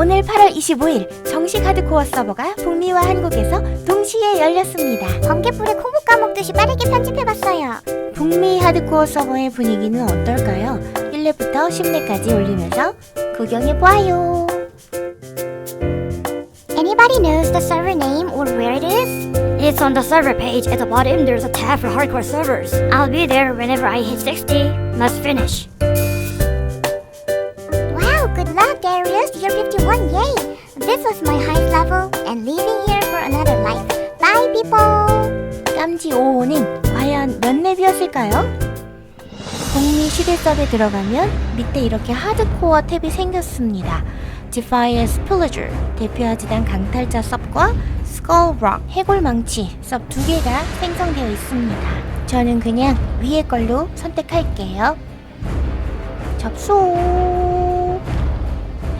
오늘 8월 25일 정식 하드코어 서버가 북미와 한국에서 동시에 열렸습니다. 번개불에 콩고 까먹듯이 빠르게 편집해봤어요. 북미 하드코어 서버의 분위기는 어떨까요? 1렙부터 10렙까지 올리면서 구경해봐요. Anybody knows the server name or where it is? It's on the server page at the bottom. There's a tab for hardcore servers. I'll be there whenever I hit 60. Must finish. You're 51, yay! This was my highest level and leaving here for another life. Bye, people! 깜지 5호는 과연 몇 렙이었을까요? 북미 시대섭에 들어가면 밑에 이렇게 하드코어 탭이 생겼습니다. Defiance Pillager, 대표하지단 강탈자 섭과 Skull Rock, 해골망치 섭 두 개가 생성되어 있습니다. 저는 그냥 위에 걸로 선택할게요. 접수!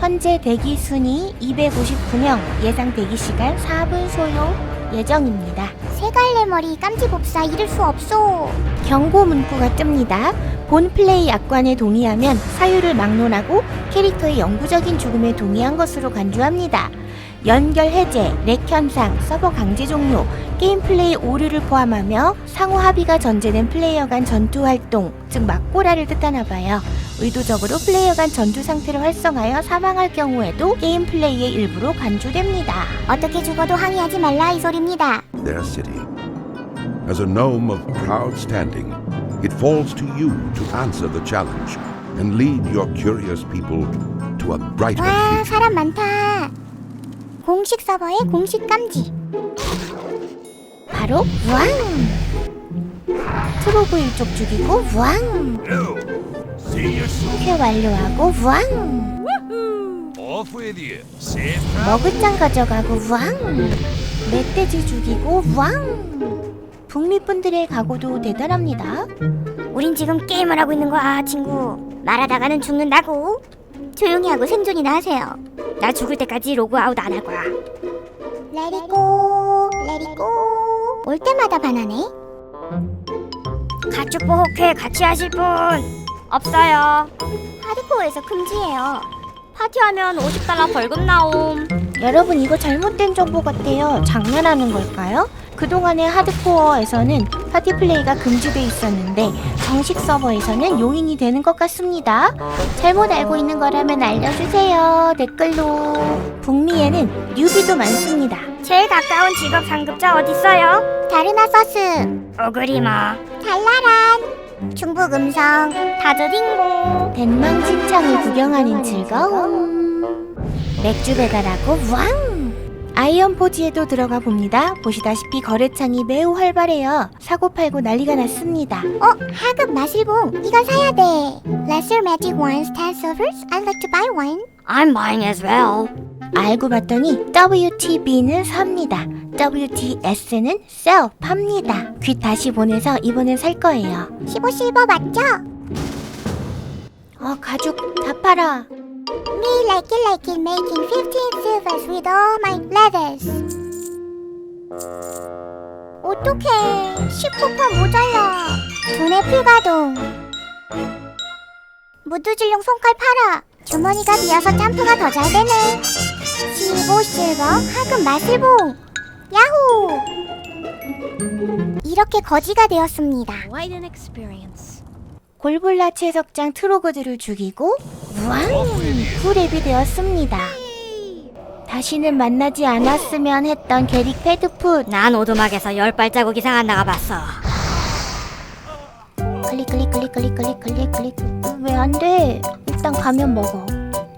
현재 대기 순위 259명, 예상 대기 시간 4분 소요 예정입니다. 세 갈래 머리 깜지봅사 잃을 수 없소. 경고 문구가 뜹니다. 본 플레이 약관에 동의하면 사유를 막론하고 캐릭터의 영구적인 죽음에 동의한 것으로 간주합니다. 연결 해제, 렉 현상, 서버 강제 종료, 게임 플레이 오류를 포함하며 상호 합의가 전제된 플레이어 간 전투 활동, 즉 막고라를 뜻하나 봐요. 의도적으로 플레이어 간 전투 상태를 활성하여 사망할 경우에도 게임 플레이의 일부로 간주됩니다. 어떻게 죽어도 항의하지 말라 이 소리입니다. their city. As a gnome of proud standing, it falls to you to answer the challenge and lead your curious people to a brighter 와, future. 사람 많다. 공식 서버의 공식 깜지. 바로 왕! 트로브 일족 죽이고 왕! 쾌 완료하고 왕! Off with you. Safe 머그짱 가져가고 왕! 멧돼지 죽이고 왕! 북미분들의 각오도 대단합니다. 우린 지금 게임을 하고 있는 거야, 친구. 말하다가는 죽는다고. 조용히 하고 생존이나 하세요. 나 죽을 때까지 로그아웃 안 할 거야. 레디고, 레디고. 올 때마다 반하네. 가축 보호회 같이 하실 분 없어요. 하드코어에서 금지예요. 파티하면 50달러 벌금 나옴. 여러분 이거 잘못된 정보 같아요. 장난하는 걸까요? 그동안의 하드코어에서는 파티 플레이가 금지돼 있었는데 정식 서버에서는 용인이 되는 것 같습니다. 잘못 알고 있는 거라면 알려주세요. 댓글로. 북미에는 뉴비도 많습니다. 제일 가까운 직업 상급자 어딨어요? 다르나서스, 오그리마. 달라란, 중북 음성, 다드딩고. 대망신창을 구경하는 즐거움. 맥주 배달하고 왕! 아이언 포지에도 들어가 봅니다. 보시다시피 거래창이 매우 활발해요. 사고 팔고 난리가 났습니다. 어, 하급 마술봉. 이건 사야 돼. Lesser Magic Wands 10 silvers? I'd like to buy one. I'm buying as well. 알고 봤더니 WTB는 삽니다. WTS는 sell, 팝니다. 귀 다시 보내서 이번엔 살 거예요. 15 실버 맞죠? 어, 가죽 다 팔아. Me like it like it making 15 silvers with all my leathers. 어떡해. 19파 모자라. 두뇌 풀가동. 무드질용 손칼 팔아. 주머니가 비어서 점프가 더 잘 되네. 15 실버 하급 마술봉. 야호! 이렇게 거지가 되었습니다. 골블라 채석장 트로그들을 죽이고 왕! 후랩이 되었습니다. 다시는 만나지 않았으면 했던 게릭 패드풋 난 오두막에서 열 발자국 이상 안 나가봤어. 클릭 클릭 클릭 클릭 클릭 클릭 클릭 왜 안 돼? 일단 가면 먹어.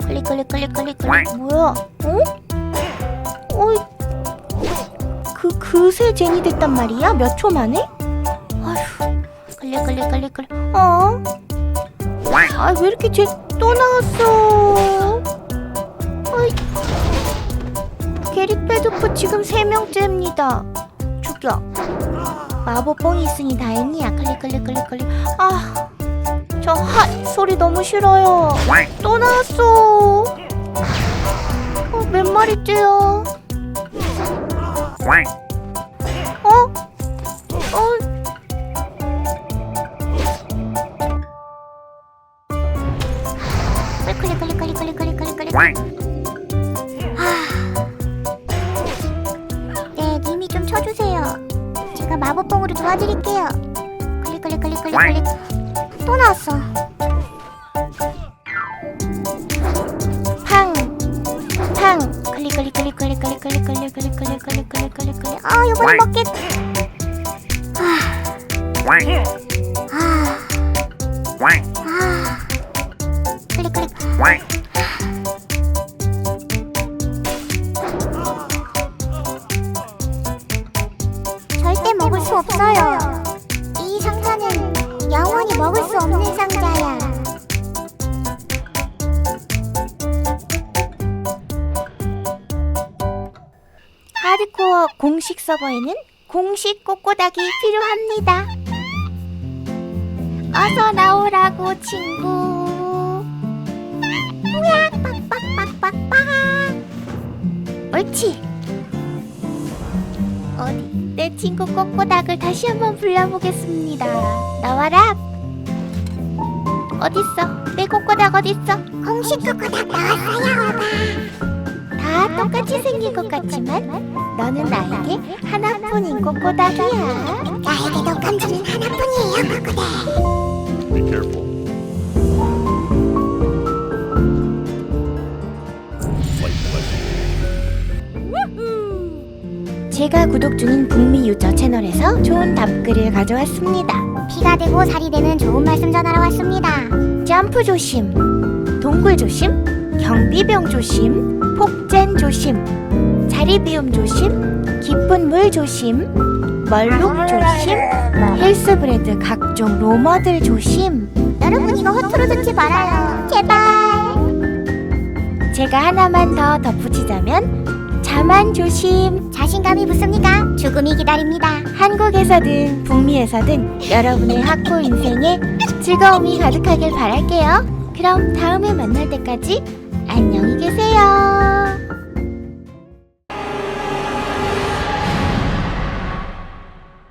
클릭 클릭 클릭 클릭 클릭 뭐야? 어? 어이 그 그새 제니 됐단 말이야? 몇 초 만에? 아휴 클릭 클릭 클릭 클릭 어? 아왜 이렇게 쟤 또 나왔어? 어이 게릭 패드풋 지금 세 명째입니다. 죽여. 마법봉이 있으니 다행이야. 클릭 클릭 클릭 클릭. 아, 저하 소리 너무 싫어요. 또 나왔어. 어, 몇 마리째요? 하... 네, 님이 좀 쳐주세요. 제가 마법봉으로 도와드릴게요. 클릭 클릭 클릭 클릭 클릭. 또 나왔어. 팡, 팡. 클릭 클릭 클릭 클릭 클릭 클릭 클릭 클릭 클릭 클릭 클릭 클릭 클릭. 아, 이번엔 먹겠. 아. 아. 아. 클릭 클릭. 없어요. 이 상자는 영원히 먹을 수 없는 상자야. 하드코어 공식 서버에는 공식 꼬꼬닥이 필요합니다. 어서 나오라고 친구. 뿌약 빡빡빡빡빡. 옳지. 내 친구 꼬꼬닥을 다시 한번 불러보겠습니다. 나와라. 어딨어? 내 꼬꼬닥 어딨어? 공식 코코닥 나왔어요. 다 똑같이 생긴 것 같지만 너는 나에게 하나뿐인 꼬꼬닥이야. 나에게도 감정은 하나뿐이에요, 코코닥. Be careful. 제가 구독 중인 북미 유저 채널에서 좋은 답글을 가져왔습니다. 피가 되고 살이 되는 좋은 말씀 전하러 왔습니다. 점프 조심, 동굴 조심, 경비병 조심, 폭젠 조심, 자리 비움 조심, 깊은 물 조심, 멀룩 조심, 헬스브레드 각종 로머들 조심. 여러분 이거 허투루 듣지 말아요. 제발. 제가 하나만 더 덧붙이자면 자만 조심. 자신감이 붙습니까? 죽음이 기다립니다. 한국에서든 북미에서든 여러분의 학교 인생에 즐거움이 가득하길 바랄게요. 그럼 다음에 만날 때까지 안녕히 계세요.